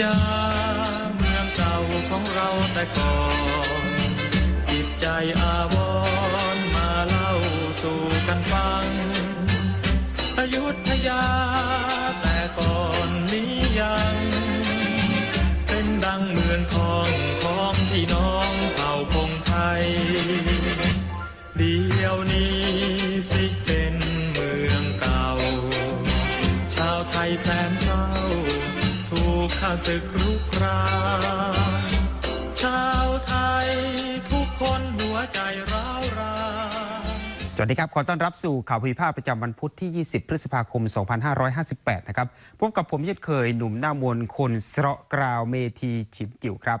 ยา ศึกรุกรานชาวไทยทุกคนหัวใจร้าวรานสวัสดีครับ ขอต้อนรับสู่ข่าวภูมิภาคประจำวันพุธที่ 20 พฤษภาคม 2558 นะครับ พบกับผมเช่นเคยหนุ่มหน้ามนคนเสราะกราวเมทีฉิมจิ๋วครับ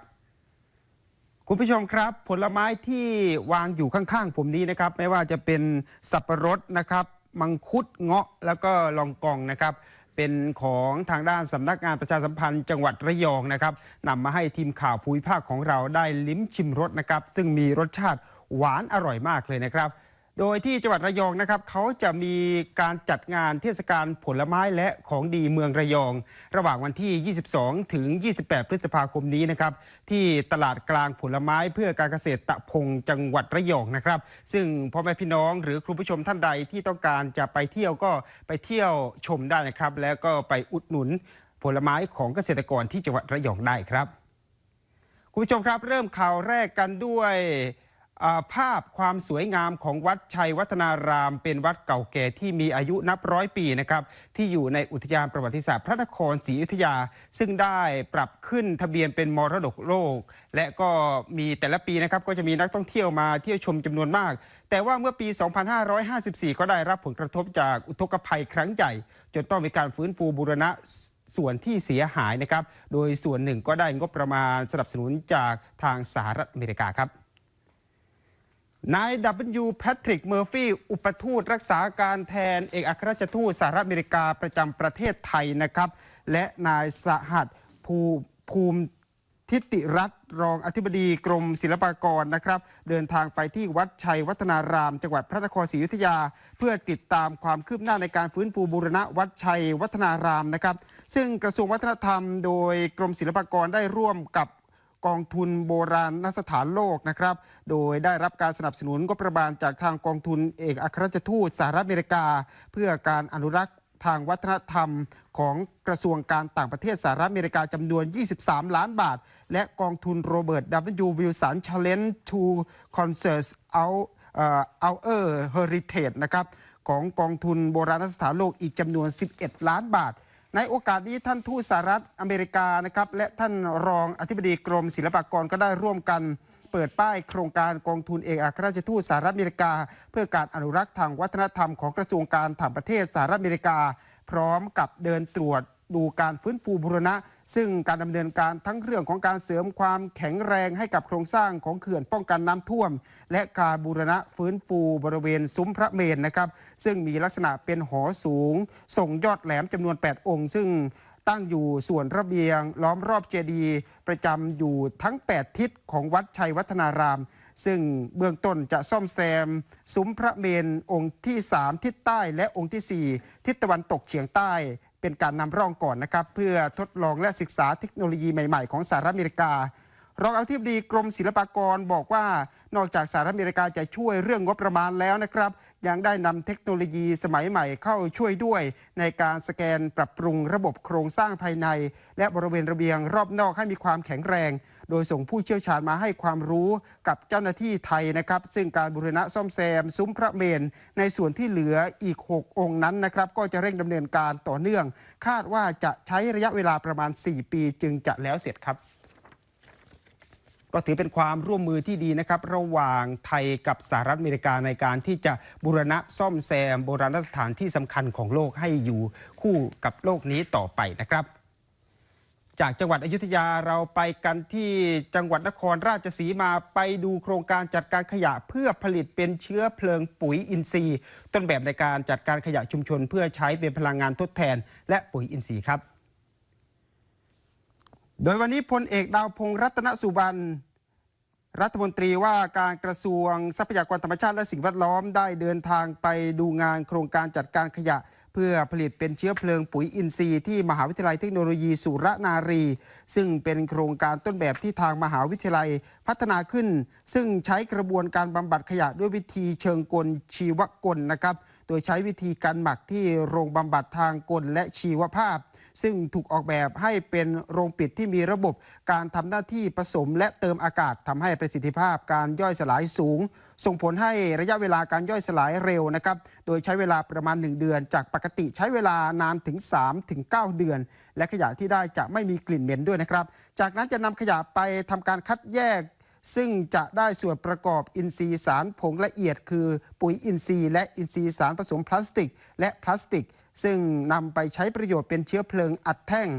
คุณผู้ชมครับ ผลไม้ที่วางอยู่ข้างๆ ผมนี้นะครับ ไม่ว่าจะเป็นสับปะรดนะครับ มังคุดเงาะแล้วก็ลองกองนะครับ เป็นของทางด้านสำนักงานประชาสัมพันธ์จังหวัดระยองนะครับนำมาให้ทีมข่าวภูมิภาคของเราได้ลิ้มชิมรสนะครับ ซึ่งมีรสชาติหวานอร่อยมากเลยนะครับ โดยที่จังหวัดระยองนะครับเขาจะมีการจัดงานเทศกาลผลไม้และของดีเมืองระยอง ระหว่างวันที่ 22 ถึง 28 พฤษภาคมนี้นะครับที่ตลาดกลางผลไม้เพื่อการเกษตรตะพงจังหวัดระยองนะครับ ซึ่งพ่อแม่พี่น้องหรือคุณผู้ชมท่านใดที่ต้องการจะไปเที่ยวก็ไปเที่ยวชมได้นะครับ แล้วก็ไปอุดหนุนผลไม้ของเกษตรกรที่จังหวัดระยองได้ครับ คุณผู้ชมครับเริ่มข่าวแรกกันด้วย ภาพความสวยงามของวัดชัยวัฒนาราม เป็นวัดเก่าแก่ที่มีอายุนับร้อยปีนะครับที่อยู่ในอุทยานประวัติศาสตร์พระนครศรีอยุธยา ซึ่งได้ปรับขึ้นทะเบียนเป็นมรดกโลก และก็มีแต่ละปีนะครับก็จะมีนักท่องเที่ยวมาเที่ยวชมจำนวนมาก แต่ว่าเมื่อปี 2554 ก็ได้รับผลกระทบจากอุทกภัยครั้งใหญ่ จนต้องมีการฟื้นฟูบูรณะส่วนที่เสียหายนะครับ โดยส่วนหนึ่งก็ได้งบประมาณสนับสนุนจากทางสหรัฐอเมริกาครับ นาย W. แพทริก เมอร์ฟี่ อุปทูตรักษาการแทนเอกอัครราชทูตสหรัฐอเมริกาประจำประเทศไทยนะครับ และนายสหัสภูภูมิทิติรัตนรองอธิบดีกรมศิลปากรนะครับ เดินทางไปที่วัดชัยวัฒนาราม จังหวัดพระนครศรีอยุธยา เพื่อติดตามความคืบหน้าในการฟื้นฟูบูรณะวัดชัยวัฒนารามนะครับ ซึ่งกระทรวงวัฒนธรรม โดยกรมศิลปากรได้ร่วมกับ กองทุนโบราณนสถานโลกนะครับ โดยได้รับการสนับสนุนงบประมาณจากทางกองทุนเอกอัครราชทูตสหรัฐอเมริกา เพื่อการอนุรักษ์ทางวัฒนธรรมของกระทรวงการต่างประเทศสหรัฐอเมริกาจำนวน 23 ล้านบาท และกองทุนโรเบิร์ต W. Wilson Challenge to Conserve Out เอ่อ Our Heritage นะครับของกองทุนโบราณสถานโลกอีกจำนวน 11 ล้านบาท ในโอกาสนี้ท่านทูตสหรัฐอเมริกานะครับและท่านรองอธิบดีกรมศิลปากรก็ได้ร่วมกันเปิดป้ายโครงการกองทุนเอกอัครราชทูตสหรัฐอเมริกา เพื่อการอนุรักษ์ทางวัฒนธรรมของกระทรวงการต่างประเทศสหรัฐอเมริกา พร้อมกับเดินตรวจ ดูการฟื้นฟูบูรณะ ซึ่งการดำเนินการทั้งเรื่องของการเสริมความแข็งแรงให้กับโครงสร้างของเขื่อนป้องกันน้ำท่วม และการบูรณะฟื้นฟูบริเวณซุ้มพระเมรุนะครับ ซึ่งมีลักษณะเป็นหอสูงส่งยอดแหลมจำนวน 8 องค์ ซึ่งตั้งอยู่ส่วนระเบียง ล้อมรอบเจดีย์ประจำอยู่ทั้ง 8 ทิศของวัดชัยวัฒนาราม ซึ่งเบื้องต้นจะซ่อมแซม ซุ้มพระเมนองค์ที่ 3 ทิศใต้และองค์ทีสี่4 ทิศตะวันตกเฉียงใต้ เป็นการนำร่องก่อนนะครับ เพื่อทดลองและศึกษาเทคโนโลยีใหม่ ๆ ของสหรัฐอเมริกา รองอธิบดีกรมศิลปากรบอกว่า นอกจากสหรัฐอเมริกาจะช่วยเรื่องงบประมาณแล้วนะครับ ยังได้นำเทคโนโลยีสมัยใหม่เข้าช่วยด้วย ในการสแกนปรับปรุงระบบโครงสร้างภายใน และบริเวณระเบียงรอบนอกให้มีความแข็งแรง โดยส่งผู้เชี่ยวชาญมาให้ความรู้กับเจ้าหน้าที่ไทยนะครับ ซึ่งการบูรณะซ่อมแซม ซุ้มพระเมน ในส่วนที่เหลืออีก 6 องค์นั้นนะครับ ก็จะเร่งดำเนินการต่อเนื่อง คาดว่าจะใช้ระยะเวลาประมาณ 4 ปีจึงจะแล้วเสร็จครับ ก็ถือเป็นความร่วมมือที่ดีนะครับ ระหว่างไทยกับสหรัฐอเมริกาในการที่จะบูรณะซ่อมแซมโบราณสถานที่สำคัญของโลกให้อยู่คู่กับโลกนี้ต่อไปนะครับจากจังหวัดอยุธยาเราไปกันที่จังหวัดนครราชสีมาไปดูโครงการจัดการขยะเพื่อผลิตเป็นเชื้อเพลิงปุ๋ยอินทรีย์ ต้นแบบในการจัดการขยะชุมชน เพื่อใช้เป็นพลังงานทดแทน และปุ๋ยอินทรีย์ครับ โดยวันนี้พลเอกดาวพงษ์รัตนสุบรรณรัฐมนตรีว่าการกระทรวงทรัพยากรธรรมชาติและสิ่งแวดล้อมได้เดินทางไปดูงานโครงการจัดการขยะ เพื่อผลิตเป็นเชื้อเพลิงปุ๋ยอินทรีย์ที่มหาวิทยาลัยเทคโนโลยีสุรนารี ซึ่งเป็นโครงการต้นแบบที่ทางมหาวิทยาลัยพัฒนาขึ้น ซึ่งใช้กระบวนการบำบัดขยะด้วยวิธีเชิงกลชีวกลนะครับ โดยใช้วิธีการหมักที่โรงบำบัดทางกลและชีวภาพ ซึ่งถูกออกแบบให้เป็นโรงปิดที่มีระบบการทำหน้าที่ผสมและเติมอากาศทำให้ประสิทธิภาพการย่อยสลายสูง ส่งผลให้ระยะเวลาการย่อยสลายเร็วนะครับ โดยใช้เวลาประมาณ 1 เดือน จากปกติใช้เวลานานถึง3ถึง9เดือน และขยะที่ได้จะไม่มีกลิ่นเหม็นด้วยนะครับ จากนั้นจะนำขยะไปทำการคัดแยก ซึ่งจะได้ส่วนประกอบอินทรีย์สารผงละเอียด คือปุ๋ยอินทรีย์และอินทรีย์สารผสมพลาสติก และพลาสติก ซึ่งนำไปใช้ประโยชน์เป็นเชื้อเพลิงอัดแท่ง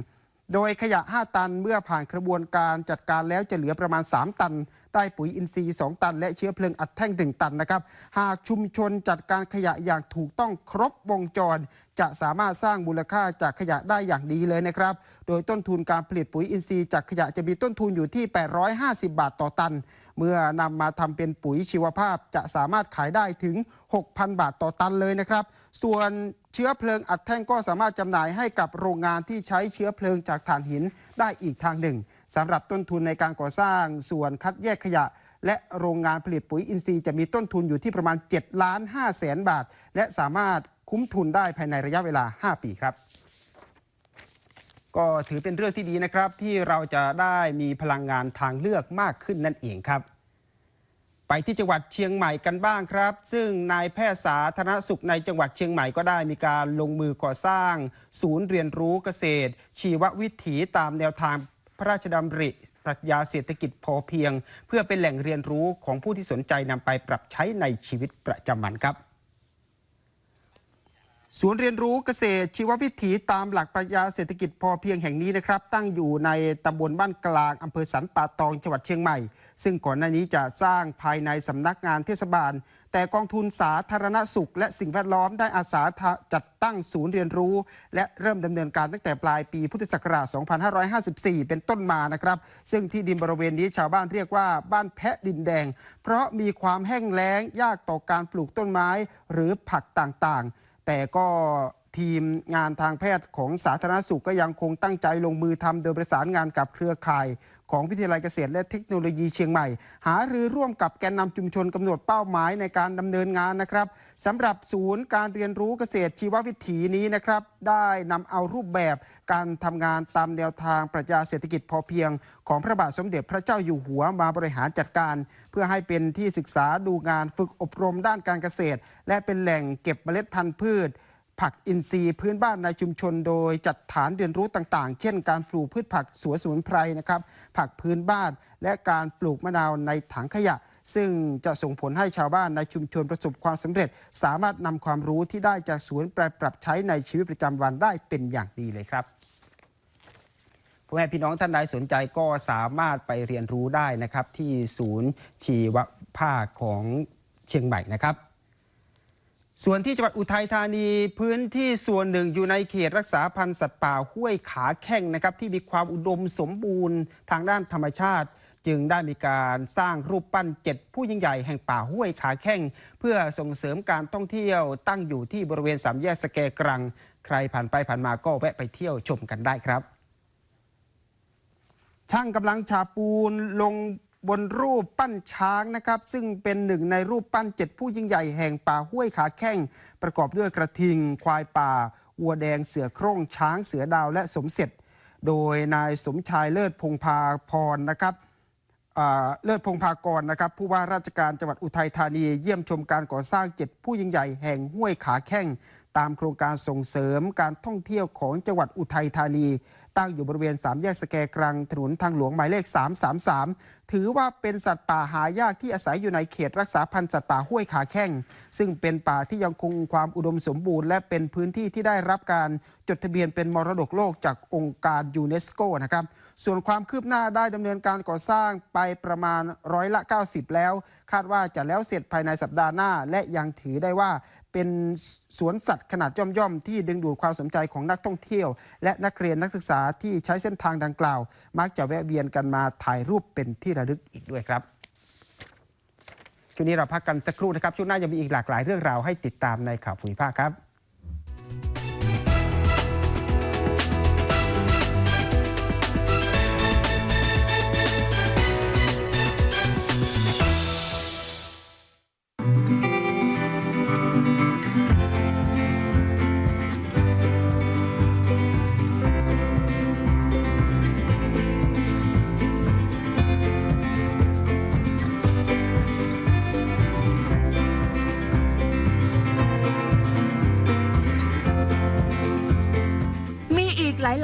โดยขยะ 5 ตันเมื่อผ่านกระบวนการจัดการแล้วจะเหลือประมาณ 3 ตัน ได้ปุ๋ยอินทรีย์ 2 ตัน และเชื้อเพลิงอัดแท่ง 1 ตันนะครับ หากชุมชนจัดการขยะอย่างถูกต้องครบวงจรจะสามารถสร้างมูลค่าจากขยะได้อย่างดีเลยนะครับ โดยต้นทุนการผลิตปุ๋ยอินทรีย์จากขยะจะมีต้นทุนอยู่ที่ 850 บาทต่อตัน เมื่อนำมาทำเป็นปุ๋ยชีวภาพจะสามารถขายได้ถึง 6,000 บาทต่อตันเลยนะครับ ส่วนเชื้อเพลิงอัดแท่งก็สามารถจำหน่ายให้กับโรงงานที่ใช้เชื้อเพลิงจากถ่านหินได้อีกทางหนึ่งสำหรับต้นทุนในการก่อสร้างส่วนคัดแยกขยะ และโรงงานผลิตปุ๋ยอินทรีย์จะมีต้นทุนอยู่ที่ประมาณ7ล้าน5แสนบาท และสามารถคุ้มทุนได้ภายในระยะเวลา 5 ปีครับก็ถือเป็นเรื่องที่ดีนะครับที่เราจะได้มีพลังงานทางเลือกมากขึ้นนั่นเองครับ ไปที่จังหวัดเชียงใหม่กันบ้างครับ ซึ่งนายแพทย์สาธารณสุขในจังหวัดเชียงใหม่ก็ได้มีการลงมือก่อสร้าง ศูนย์เรียนรู้เกษตร ชีววิถีตามแนวทาง ระราชดำริปรัชญาเศรษฐกิจพอเพียง เพื่อเป็นแหล่งเรียนรู้ของผู้ที่สนใจนำไปปรับใช้ในชีวิตประจำวันครับ ศูนย์เรียนรู้เกษตรชีววิถีตามหลักปรัชญาเศรษฐกิจพอเพียงแห่งนี้นะครับ ตั้งอยู่ในตำบลบ้านกลางอำเภอสันป่าตองจังหวัดเชียงใหม่ ซึ่งก่อนหน้านี้จะสร้างภายในสำนักงานเทศบาล แต่กองทุนสาธารณสุข และสิ่งแวดล้อมได้อาสาจัดตั้งศูนย์เรียนรู้ และเริ่มดำเนินการตั้งแต่ปลายปีพุทธศักราช 2554 เป็นต้นมานะครับ ซึ่งที่ดินบริเวณนี้ชาวบ้านเรียกว่าบ้านแพะดินแดง เพราะมีความแห้งแล้งยากต่อการปลูกต้นไม้ หรือผักต่างๆ แต่ก็ ทีมงานทางแพทย์ของสาธารณสุขก็ยังคงตั้งใจลงมือทำโดยประสานงานกับเครือข่าย ของวิทยาลัยเกษตรและเทคโนโลยีเชียงใหม่ หารือร่วมกับแกนนำชุมชนกำหนดเป้าหมายในการดำเนินงานนะครับสำหรับศูนย์การเรียนรู้เกษตรชีววิถีนี้นะครับ ได้นำเอารูปแบบการทำงานตามแนวทางปรัชญาเศรษฐกิจพอเพียง ของพระบาทสมเด็จพระเจ้าอยู่หัวมาบริหารจัดการ เพื่อให้เป็นที่ศึกษาดูงานฝึกอบรมด้านการเกษตร และเป็นแหล่งเก็บเมล็ดพันธุ์พืช ผักอินทรีย์พื้นบ้านในชุมชน โดยจัดฐานเรียนรู้ต่างๆ เช่น การปลูกพืชผักสวนสมุนไพรนะครับ ผักพื้นบ้าน และการปลูกมะนาวในถังขยะ ซึ่งจะส่งผลให้ชาวบ้านในชุมชนประสบความสำเร็จ สามารถนำความรู้ที่ได้จากศูนย์ไปปรับใช้ในชีวิตประจำวันได้เป็นอย่างดีเลยครับพ่อแม่พี่น้องท่านใดสนใจก็สามารถไปเรียนรู้ได้นะครับที่ศูนย์ชีวภาคของเชียงใหม่นะครับ ส่วนที่จังหวัดอุทัยธานีพื้นที่ส่วนหนึ่งอยู่ในเขตรักษาพันธุ์สัตว์ป่าห้วยขาแข้งนะครับที่มีความอุดมสมบูรณ์ทางด้านธรรมชาติ จึงได้มีการสร้างรูปปั้นเจ็ดผู้ยิ่งใหญ่แห่งป่าห้วยขาแข้งเพื่อส่งเสริมการท่องเที่ยวตั้งอยู่ที่บริเวณสามแยกสแกกรัง ใครผ่านไปผ่านมาก็แวะไปเที่ยวชมกันได้ครับ ช่างกำลังฉาบปูนลง บนรูปปั้นช้างนะครับ ซึ่งเป็นหนึ่งในรูปปั้นเจ็ดผู้ยิ่งใหญ่แห่งป่าห้วยขาแข้ง ประกอบด้วยกระทิง ควายป่าวัวแดงเสือโคร่งช้างเสือดาวและสมเสร็จ โดยนายสมชายเลิศพงพาพรนะครับเลิศพงพากรนะครับผู้ว่าราชการจังหวัดอุทัยธานีเยี่ยมชมการก่อสร้างเจ็ดผู้ยิ่งใหญ่แห่งห้วยขาแข้ง ตามโครงการส่งเสริมการท่องเที่ยวของจังหวัดอุทัยธานี ตั้งอยู่บริเวณสามแยกสแกกรังถนนทางหลวงหมายเลข 333 ถือว่าเป็นสัตว์ป่าหายากที่อาศัยอยู่ในเขตรักษาพันธุ์สัตว์ป่าห้วยขาแข้ง ซึ่งเป็นป่าที่ยังคงความอุดมสมบูรณ์ และเป็นพื้นที่ที่ได้รับการจดทะเบียนเป็นมรดกโลกจากองค์การยูเนสโกนะครับ ส่วนความคืบหน้าได้ดำเนินการก่อสร้างไปประมาณร้อยละ 90 แล้ว คาดว่าจะแล้วเสร็จภายในสัปดาห์หน้า และยังถือได้ว่าเป็นสวนสัตว์ขนาดย่อมๆ ที่ดึงดูดความสนใจของนักท่องเที่ยว และนักเรียนนักศึกษาที่ใช้เส้นทางดังกล่าว มักจะแวะเวียนกันมาถ่ายรูปเป็นที่ระลึกอีกด้วยครับช่วงนี้เราพักกันสักครู่นะครับช่วงหน้ายังมีอีกหลากหลายเรื่องราวให้ติดตามในข่าวภูมิภาคครับ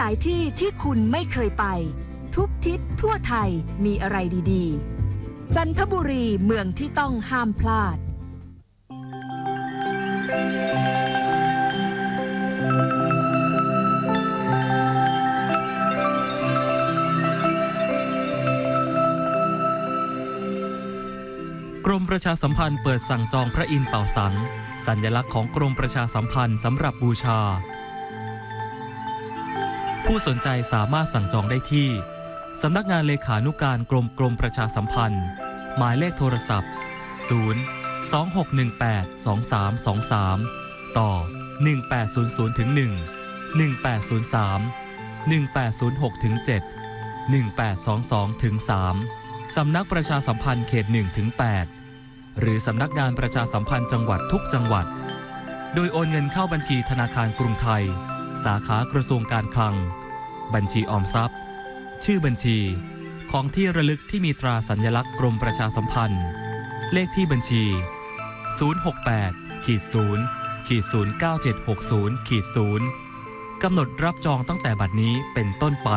ลาย ๆ ที่ที่คุณไม่เคยไป ทุกทิศทั่วไทยมีอะไรดีๆ จันทบุรีเมืองที่ต้องห้ามพลาด กรมประชาสัมพันธ์เปิดสั่งจองพระอินทร์เป่าสัง สัญลักษณ์ของกรมประชาสัมพันธ์สำหรับบูชา ผู้สนใจสามารถสั่งจองได้ที่ สำนักงานเลขานุการกรมกรมประชาสัมพันธ์ หมายเลขโทรศัพท์ 0 2618 2323 ต่อ 1800ถึง1 1803 1806ถึง7 1822ถึง3สำนักประชาสัมพันธ์เขต1ถึง8หรือสำนักงานประชาสัมพันธ์จังหวัดทุกจังหวัด โดยโอนเงินเข้าบัญชีธนาคารกรุงไทย สาขากระทรวงการคลัง บัญชีออมทรัพย์ ชื่อบัญชี ของที่ระลึกที่มีตราสัญลักษณ์กรมประชาสัมพันธ์ เลขที่บัญชี 068ขีด0ขีด09760ขีด0กำหนดรับจองตั้งแต่บัดนี้เป็นต้นไป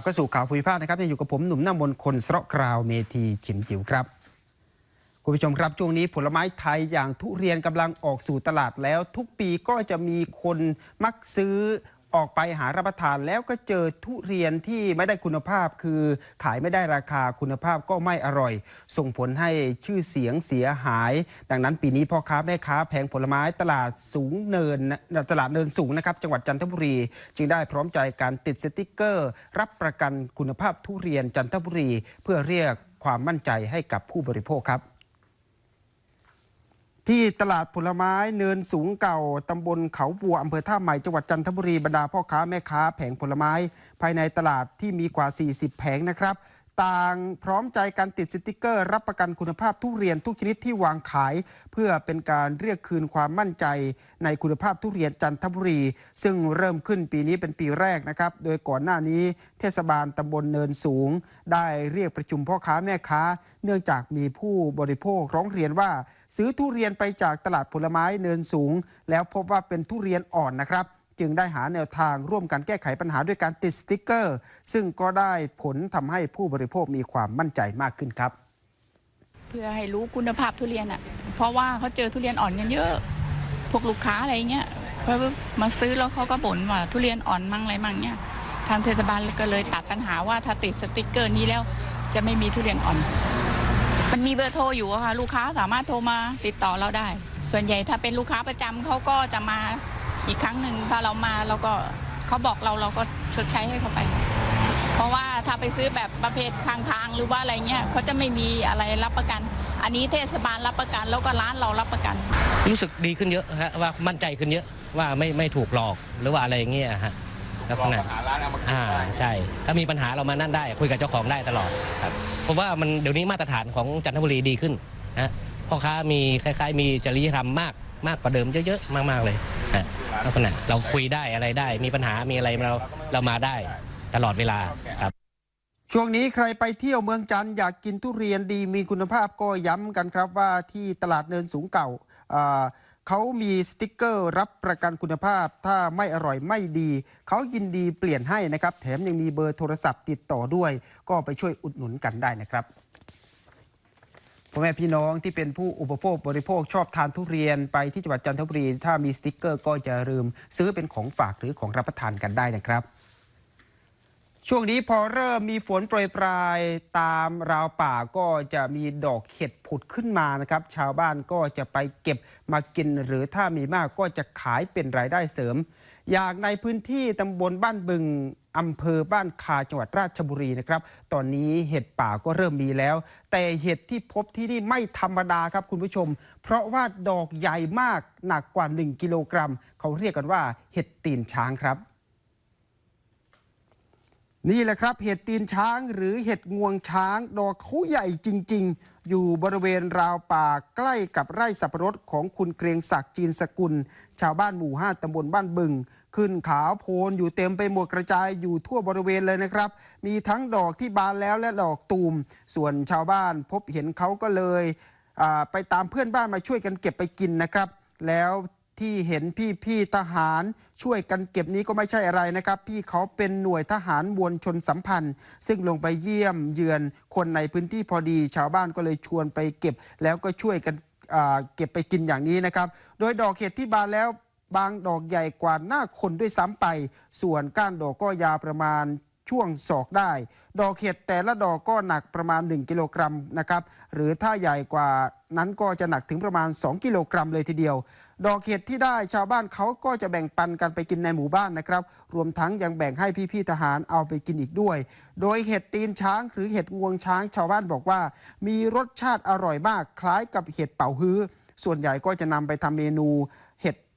ลับเข้าสู่ข่าวภูมิภาคนะครับยังอยู่กับผมหนุ่มหน้ามนคนเสระกราวเมธีฉิมจิ๋วครับคุณผู้ชมครับช่วงนี้ผลไม้ไทยอย่างทุเรียนกำลังออกสู่ตลาดแล้ว ทุกปีก็จะมีคนมักซื้อ ออกไปหารับประทานแล้วก็เจอทุเรียนที่ไม่ได้คุณภาพคือขายไม่ได้ราคาคุณภาพก็ไม่อร่อย ส่งผลให้ชื่อเสียงเสียหาย ดังนั้นปีนี้พ่อค้าแม่ค้าแผงผลไม้ตลาดสูงเนินตลาดเนินสูงนะครับจังหวัดจันทบุรี จึงได้พร้อมใจการติดสติกเกอร์ รับประกันคุณภาพทุเรียนจันทบุรี เพื่อเรียกความมั่นใจให้กับผู้บริโภคครับ ที่ตลาดผลไม้เนินสูงเก่าตำบลเขาบัวอำเภอท่าใหม่จังหวัดจันทบุรีบรรดาพ่อค้าแม่ค้าแผงผลไม้ ภายในตลาดที่มีกว่า 40 แผงนะครับ ต่างพร้อมใจการติดสติกเกอร์ รับประกันคุณภาพทุเรียนทุกชนิดที่วางขาย เพื่อเป็นการเรียกคืนความมั่นใจ ในคุณภาพทุเรียนจันทบุรี ซึ่งเริ่มขึ้นปีนี้เป็นปีแรกนะครับ โดยก่อนหน้านี้เทศบาลตำบลเนินสูง ได้เรียกประชุมพ่อค้าแม่ค้า เนื่องจากมีผู้บริโภคร้องเรียนว่า ซื้อทุเรียนไปจากตลาดผลไม้เนินสูง แล้วพบว่าเป็นทุเรียนอ่อนนะครับ จึงได้หาแนวทางร่วมกันแก้ไขปัญหาด้วยการติดสติกเกอร์ ซึ่งก็ได้ผลทำให้ผู้บริโภคมีความมั่นใจมากขึ้นครับ เพื่อให้รู้คุณภาพทุเรียนอะ เพราะว่าเขาเจอทุเรียนอ่อนกันเยอะ พวกลูกค้าอะไรเงี้ยเขามาซื้อแล้วเขาก็บ่นว่าทุเรียนอ่อนมั่งอะไรมั่งเนี่ยทางเทศบาลก็เลยตัดปัญหาว่าถ้าติดสติกเกอร์นี้แล้วจะไม่มีทุเรียนอ่อน มันมีเบอร์โทรอยู่ค่ะ ลูกค้าสามารถโทรมาติดต่อเราได้ ส่วนใหญ่ถ้าเป็นลูกค้าประจำเขาก็จะมา อีกครั้งหนึ่งถ้าเรามาเราก็เขาบอกเราเราก็ชดใช้ให้เขาไป เพราะว่าถ้าไปซื้อแบบประเภทข้างทางหรือว่าอะไรเงี้ยเขาจะไม่มีอะไรรับประกัน อันนี้เทศบาลรับประกันแล้วก็ร้านเรารับประกัน รู้สึกดีขึ้นเยอะฮะว่ามั่นใจขึ้นเยอะว่าไม่ไม่ถูกหลอกหรือว่าอะไรอย่างเงี้ยฮะลักษณะอ่าใช่ ถ้ามีปัญหาเรามานั่นได้ คุยกับเจ้าของได้ตลอดครับเพราะว่ามันเดี๋ยวนี้มาตรฐานของจันทบุรีดีขึ้นฮะพ่อค้ามีคล้าย ๆ มีจริยธรรมมากมากกว่าเดิมเยอะๆมากๆเลยฮะ ลักษณะเราคุยได้อะไรได้ มีปัญหามีอะไรเราเรามาได้ตลอดเวลาครับช่วงนี้ใครไปเที่ยวเมืองจันทร์อยากกินทุเรียนดีมีคุณภาพก็ย้ำกันครับว่าที่ตลาดเนินสูงเก่าอ่าเขามีสติกเกอร์รับประกันคุณภาพ ถ้าไม่อร่อยไม่ดี เขายินดีเปลี่ยนให้นะครับ แถมยังมีเบอร์โทรศัพท์ติดต่อด้วย ก็ไปช่วยอุดหนุนกันได้นะครับ พ่อแม่พี่น้องที่เป็นผู้อุปโภคบริโภคชอบทานทุเรียนไปที่จังหวัดจันทบุรี ถ้ามีสติกเกอร์ก็จะลืม ซื้อเป็นของฝากหรือของรับประทานกันได้นะครับช่วงนี้พอเริ่มมีฝนโปรยปลายตามราวป่าก็จะมีดอกเห็ดผุดขึ้นมานะครับ ชาวบ้านก็จะไปเก็บมากินหรือถ้ามีมากก็จะขายเป็นรายได้เสริม อย่างในพื้นที่ตำบลบ้านบึงอำเภอบ้านคาจังหวัดราชบุรีนะครับ ตอนนี้เห็ดป่าก็เริ่มมีแล้ว แต่เห็ดที่พบที่นี่ไม่ธรรมดาครับคุณผู้ชม เพราะว่าดอกใหญ่มากหนักกว่า 1 กิโลกรัม เขาเรียกกันว่าเห็ดตีนช้างครับ นี่แหละครับ เห็ดตีนช้างหรือเห็ดงวงช้าง ดอกเขาใหญ่จริง ๆ อยู่บริเวณราวป่าใกล้กับไร่สับปะรดของคุณเกรียงศักดิ์จีนสกุล ชาวบ้านหมู่ 5ตำบลบ้านบึง ขึ้นขาวโพลนอยู่เต็มไปหมดกระจายอยู่ทั่วบริเวณเลยนะครับ มีทั้งดอกที่บานแล้วและดอกตูม ส่วนชาวบ้านพบเห็นเขาก็เลยไปตามเพื่อนบ้านมาช่วยกันเก็บไปกินนะครับ แล้วที่เห็นพี่พี่ๆทหารช่วยกันเก็บนี้ก็ไม่ใช่อะไรนะครับ พี่เขาเป็นหน่วยทหารมวลชนสัมพันธ์ ซึ่งลงไปเยี่ยมเยือนคนในพื้นที่พอดี ชาวบ้านก็เลยชวนไปเก็บ แล้วก็ช่วยกันเก็บไปกินอย่างนี้นะครับ โดยดอกเห็ดที่บานแล้ว บางดอกใหญ่กว่าหน้าคนด้วยซ้ำไป ส่วนก้านดอกก็ยาวประมาณช่วงศอกได้ ดอกเห็ดแต่ละดอกก็หนักประมาณ 1 กิโลกรัมนะครับ หรือถ้าใหญ่กว่านั้นก็จะหนักถึงประมาณ 2 กิโลกรัมเลยทีเดียว ดอกเห็ดที่ได้ชาวบ้านเขาก็จะแบ่งปันกันไปกินในหมู่บ้านนะครับ รวมทั้งยังแบ่งให้พี่ๆทหารเอาไปกินอีกด้วย โดยเห็ดตีนช้างหรือเห็ดงวงช้างชาวบ้านบอกว่า มีรสชาติอร่อยมากคล้ายกับเห็ดเป่าฮื้อ ส่วนใหญ่ก็จะนำไปทำเมนู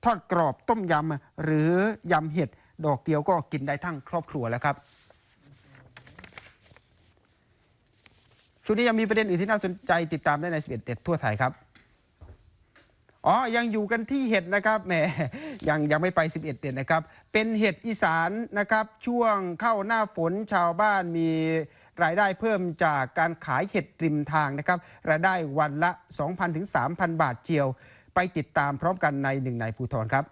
ทอดกรอบต้มยำหรือยำเห็ดดอกเดียวก็กินได้ทั้งครอบครัวแล้วครับช่วงนี้ยังมีประเด็นอื่นที่น่าสนใจติดตามได้ใน 11เด็ดทั่วไทยครับ อ๋อ ยังอยู่กันที่เห็ดนะครับ แหม ยังยังไม่ไป 11 เด็ดนะครับ เป็นเห็ดอีสานนะครับ ช่วงเข้าหน้าฝนชาวบ้านมีรายได้เพิ่มจากการขายเห็ดริมทางนะครับ รายได้วันละ 2,000ถึง3,000 บาทเจียว ไปติดตามพร้อมกันในหนึ่งในภูทรครับ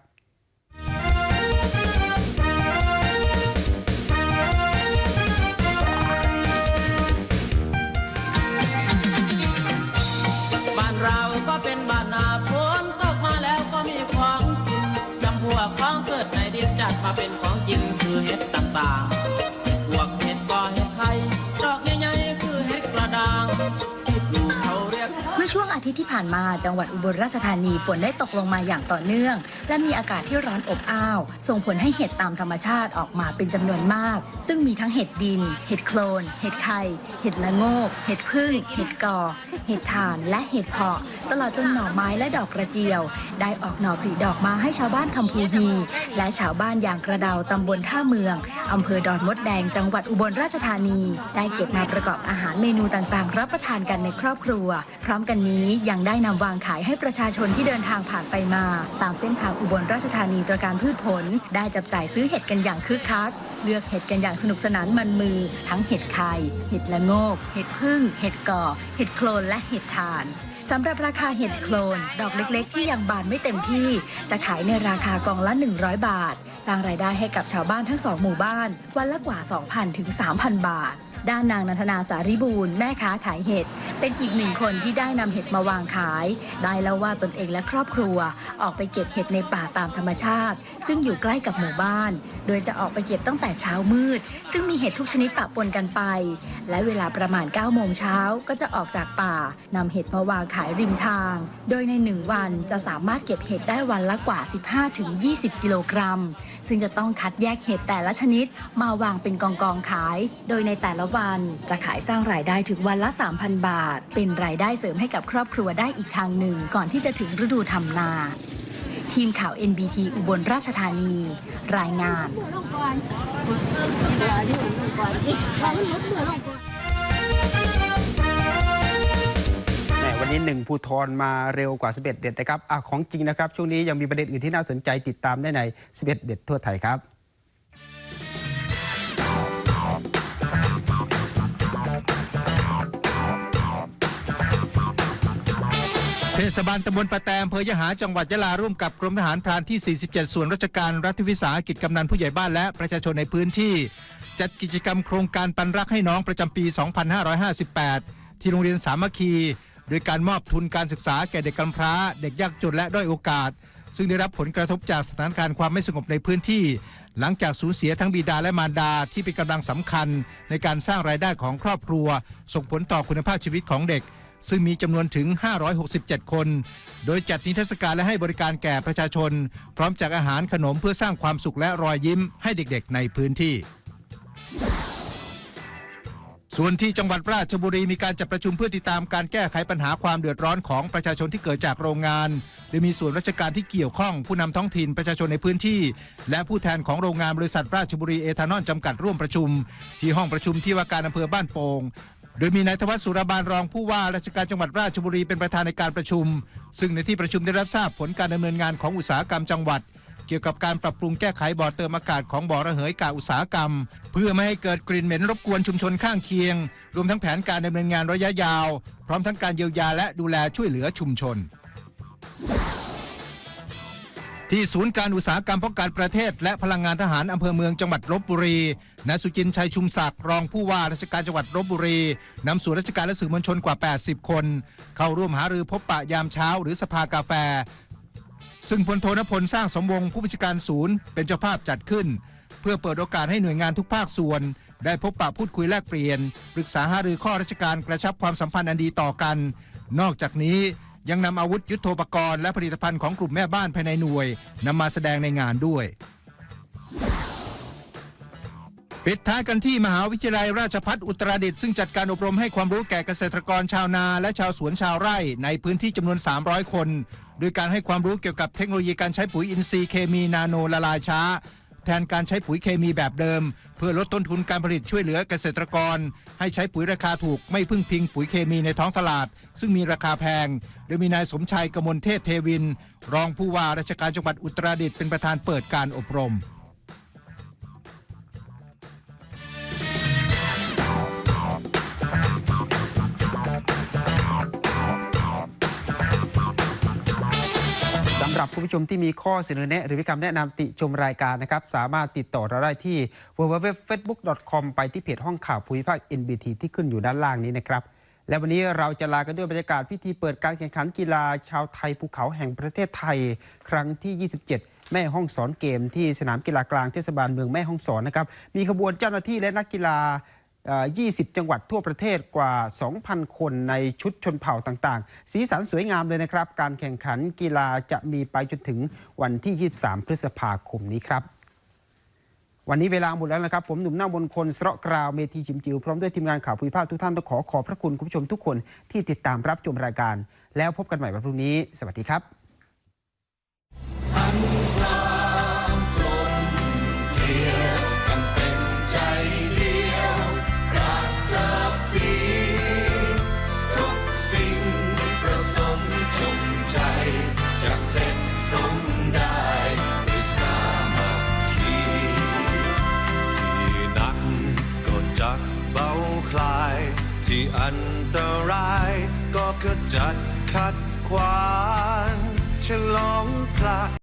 มื่อช่วงอาทิตย์ที่ผ่านมาจังหวัดอุบลราชธานีฝนได้ตกลงมาอย่างต่อเนื่อง และมีอากาศที่ร้อนอบอ้าว ส่งผลให้เห็ดตามธรรมชาติออกมาเป็นจำนวนมาก ซึ่งมีทั้งเห็ดดิน เห็ดโคลน เห็ดไข่ เห็ดละโงก เห็ดพึ่ง เห็ดกอ เห็ดถ่าน และเห็ดเพาะ ตลอดจนหน่อไม้และดอกกระเจียว ได้ออกหน่อผลิดอกมาให้ชาวบ้านคำพูฮีและชาวบ้านอย่างกระเดาตำบลท่าเมืองอำเภอดอนมดแดงจังหวัดอุบลราชธานี ได้เก็บมาประกอบอาหารเมนูต่างๆ รับประทานกันในครอบครัว พร้อมกันนี้ยังได้นำวางขายให้ประชาชนที่เดินทางผ่านไปมา ตามเส้นทางอุบลราชธานีตระการพืชผล ได้จับจ่ายซื้อเห็ดกันอย่างคึกคัก เลือกเห็ดกันอย่างสนุกสนานมันมือ ทั้งเห็ดไข่เห็ดละโงก เห็ดพึ่ง เห็ดก่อ เห็ดโคลนและเห็ดถ่านสำหรับราคาเห็ดโคลน ดอกเล็กๆ ที่ยังบานไม่เต็มที่ จะขายในราคากองละ 100 บาท สร้างรายได้ให้กับชาวบ้านทั้งสองหมู่บ้าน วันละกว่า 2,000 ถึง 3,000 บาท ด้านนางนันทนาสาริบูรณ์แม่ค้าขายเห็ดเป็นอีกหนึ่งคนที่ได้นำเห็ดมาวางขาย ได้แล้วว่าตนเองและครอบครัว ออกไปเก็บเห็ดในป่าตามธรรมชาติ ซึ่งอยู่ใกล้กับหมู่บ้าน โดยจะออกไปเก็บตั้งแต่เช้ามืด ซึ่งมีเห็ดทุกชนิดปะปนกันไป และเวลาประมาณ9โมงเช้าก็จะออกจากป่านำเห็ดมาวางขายริมทาง โดยใน1วันจะสามารถเก็บเห็ดได้วันละกว่า 15-20 กิโลกรัม ซึ่งจะต้องคัดแยกเห็ดแต่ละชนิด มาวางเป็นกองกองๆขาย โดยในแต่ละวัน จะขายสร้างรายได้ถึงวันละ 3,000 บาท เป็นรายได้เสริมให้กับครอบครัวได้อีกทางหนึ่ง ก่อนที่จะถึงฤดูทำนา ทีมข่าว NBT อุบลราชธานี รายงานวันนี้หนึ่งภูทรมาเร็วกว่า 11 เด็ดนะครับอของจริงนะครับ ช่วงนี้ยังมีประเด็นอื่นที่น่าสนใจติดตามได้ใน 11 เด็ดทั่วไทยครับ เทศบาลตำบลประแตมเภอยะหาจังหวัดยะลาร่วมกับกรมทหารพรานที่ 47 ส่วนราชการรัฐวิสาหกิจกำนันผู้ใหญ่บ้านและประชาชนในพื้นที่ จัดกิจกรรมโครงการปันรักให้น้องประจำปี 2558 ที่โรงเรียนสามัคคี โดยการมอบทุนการศึกษาแก่เด็กกำพร้า เด็กยากจนและด้อยโอกาส ซึ่งได้รับผลกระทบจากสถานการณ์ความไม่สงบในพื้นที่ หลังจากสูญเสียทั้งบิดาและมารดาที่เป็นกำลังสำคัญ ในการสร้างรายได้ของครอบครัว ส่งผลต่อคุณภาพชีวิตของเด็ก ซึ่งมีจำนวนถึง 567 คน โดยจัดนิทรรศการและให้บริการแก่ประชาชน พร้อมจากอาหารขนมเพื่อสร้างความสุขและรอยยิ้มให้เด็กๆ ในพื้นที่ ส่วนที่จังหวัดราชบุรีมีการจัดประชุมเพื่อติดตามการแก้ไขปัญหาความเดือดร้อนของประชาชนที่เกิดจากโรงงานโดยมีส่วนราชการที่เกี่ยวข้องผู้นำท้องถิ่นประชาชนในพื้นที่ และผู้แทนของโรงงานบริษัทราชบุรีเอทานอลจำกัดร่วมประชุม ที่ห้องประชุมที่ว่าการอำเภอบ้านโป่ง โดยมีนายธวัฒน์สุรบาลรองผู้ว่าราชการจังหวัดราชบุรีเป็นประธานในการประชุม ซึ่งในที่ประชุมได้รับทราบผลการดำเนินงานของอุตสาหกรรมจังหวัด เกี่ยวกับการปรับปรุงแก้ไขบ่อเติมอากาศของบ่อระเหยกาอุตสาหกรรม เพื่อไม่ให้เกิดกลิ่นเหม็นรบกวนชุมชนข้างเคียง รวมทั้งแผนการดำเนินงานระยะยาว พร้อมทั้งการเยียวยาและดูแลช่วยเหลือชุมชน ที่ศูนย์การอุตสาหกรรมป้องกันประเทศ และพลังงานทหารอำเภอเมืองจังหวัดลบบุรีนายสุจินชัยชุมศักดิ์รองผู้ว่าราชการจังหวัดลบบุรีนำส่วนราชการและสื่อมวลชนกว่า 80 คน เข้าร่วมหารือพบปะยามเช้า หรือสภากาแฟ ซึ่งพลโทนพลสร้างสมวงผู้บัญชาการศูนย์เป็นเจ้าภาพจัดขึ้น เพื่อเปิดโอกาสให้หน่วยงานทุกภาคส่วน ได้พบปะพูดคุยแลกเปลี่ยนปรึกษาหารือข้อราชการกระชับความสัมพันธ์อันดีต่อกัน นอกจากนี้ ยังนำอาวุธยุโทโธปกรณ์และผลิตภัณฑ์ของกลุ่มแม่บ้านภายในหน่วยนำมาแสดงในงานด้วย ปิดท้ายกันที่มหาวิทยาลัยราชภัฏอุตรดิตถ์ซึ่งจัดการอบรมให้ความรู้แก่เกษตรกรชาวนาและชาวสวนชาวไร่ในพื้นที่จำนวน 300 คน โดยการให้ความรู้เกี่ยวกับเทคโนโลยีการใช้ปุ๋ยอินทรีย์เคมีนาโนละลายช้า แทนการใช้ปุ๋ยเคมีแบบเดิม เพื่อลดต้นทุนการผลิตช่วยเหลือเกษตรกร ให้ใช้ปุ๋ยราคาถูกไม่พึ่งพิงปุ๋ยเคมีในท้องตลาด ซึ่งมีราคาแพง โดยมีนายสมชัยกมลเทพเทวิน รองผู้ว่าราชการจังหวัดอุตรดิตถ์เป็นประธานเปิดการอบรม คุณผู้ชมที่มีข้อเสนอแนะหรือมีคำแนะนำติชมรายการนะครับ สามารถติดต่อเราได้ที่ www.facebook.com ไปที่เพจห้องข่าวภูมิภาค NBT ที่ขึ้นอยู่ด้านล่างนี้นะครับ และวันนี้เราจะลากันด้วยบรรยากาศพิธีเปิดการแข่งขันกีฬาชาวไทยภูเขาแห่งประเทศไทย ครั้งที่ 27แม่ห้องสอนเกมที่สนามกีฬากลางเทศบาลเมืองแม่ห้องสอนนะครับ มีขบวนเจ้าหน้าที่และนักกีฬา 20 จังหวัดทั่วประเทศกว่า 2,000 คนในชุดชนเผ่าต่างๆ สีสันสวยงามเลยนะครับ การแข่งขันกีฬาจะมีไปจนถึงวันที่ 23 พฤษภาคมนี้ครับ วันนี้เวลาหมดแล้วนะครับ ผมหนุ่มหน้ามนคนสระกราวเมทีชิมจิวพร้อมด้วยทีมงานข่าวภูมิภาคทุกท่านต้องขอขอบพระคุณคุณผู้ชมทุกคนที่ติดตามรับชมรายการ แล้วพบกันใหม่วันพรุ่งนี้ สวัสดีครับ จัดขัดขวางฉลองพระ